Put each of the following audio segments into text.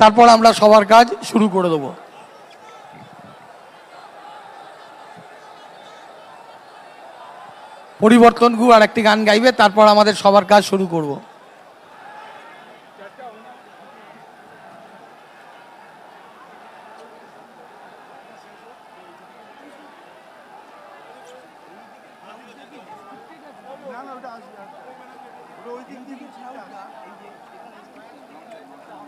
তারপর আমরা সবার কাজ শুরু করে দেবো। পরিবর্তন গু আর একটি গান গাইবে, তারপর আমাদের সবার কাজ শুরু করব।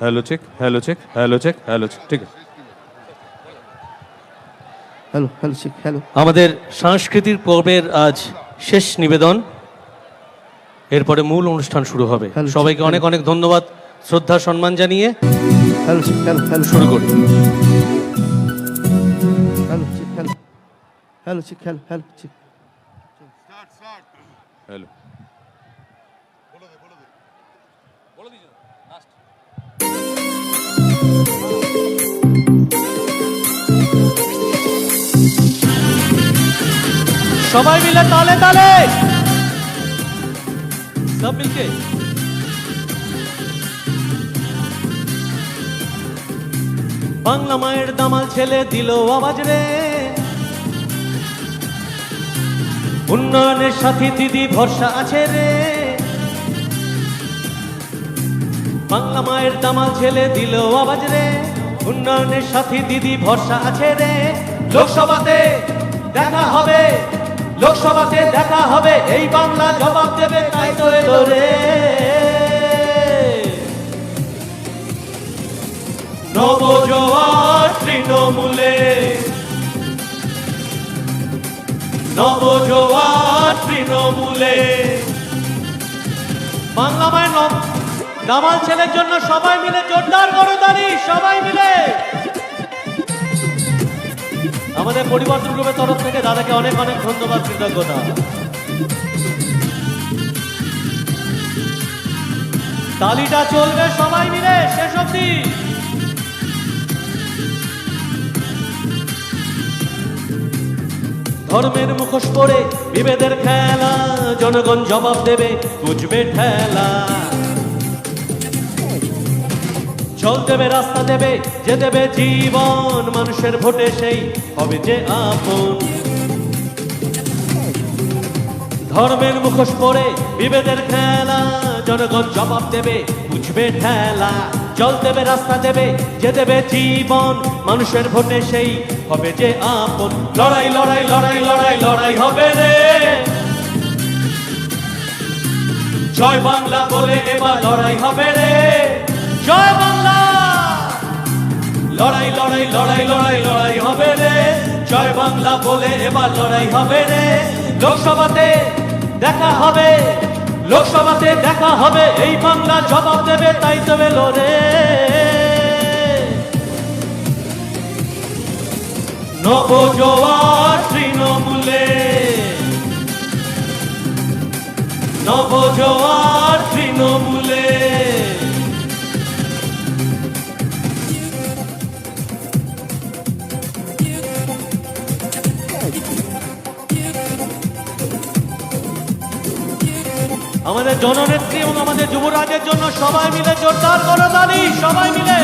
hello check hello check hello check hello check ঠিক আছে Hello, hello, check, hello. আমাদের সাংস্কৃতিক পর্বের আজ শেষ নিবেদন। এরপরে মূল অনুষ্ঠান শুরু হবে। সবাইকে. অনেক অনেক ধন্যবাদ। শ্রদ্ধা সম্মান জানিয়ে. শুরু করি। Hello, hello, check. হ্যালো সবাই মিলে তালে তালে। সব মিলকে বাংলা মায়ের দামাল ছেলে দিল আওয়াজ রে। উন্নয়নের সাথী দিদি ভরসা আছে রে। বাংলা মায়ের দামাল ছেলে দিল আওয়াজ রে। উন্নয়নের সাথী দিদি ভরসা আছে রে। লোকসভাতে দেখা হবে, লোকসভাতে দেখা হবে, এই বাংলা জবাব দেবে তাই তো এলো রে। নবজোয়ার তৃণমূলে নবজোয়ার তৃণমূলে, বাংলা মায়ের দামাল ছেলের জন্য সবাই মিলে জোরদার করতালি সবাই মিলে। আমাদের পরিবর্তন গ্রুপের তরফ থেকে দাদাকে অনেক অনেক ধন্যবাদ, কৃতজ্ঞতা। তালিটা চলবে, সবাই মিলে, শেষ অবধি। ধর্মের মুখোশ পরে বিভেদের খেলা, জনগণ জবাব দেবে, বুঝবে ঠেলা। জল দেবে, রাস্তা দেবে, যে দেবে জীবন, মানুষের ভোটে সেই হবে যে আপন। ধর্মের মুখোশ পরে বিভেদের খেলা, জনগণ জবাব দেবে, বুঝবে ঠেলা। জল দেবে, রাস্তা দেবে, যে দেবে জীবন, মানুষের ভোটে সেই হবে যে আপন। লড়াই লড়াই লড়াই লড়াই লড়াই হবে রে। জয় বাংলা বলে এবার লড়াই হবে রে। লড়াই লড়াই লড়াই লড়াই লড়াই হবে রে। জয় বাংলা বলে এবার লড়াই হবে রে। লোকসভাতে দেখা হবে, লোকসভাতে দেখা হবে। এই বাংলা জবাব দেবে, তাই তো বেলো রে। নবজোয়ার তৃণমূলে আমাদের জননেত্রী এবং আমাদের যুবরাজের জন্য সবাই মিলে জোরদার করো দাদি সবাই মিলে।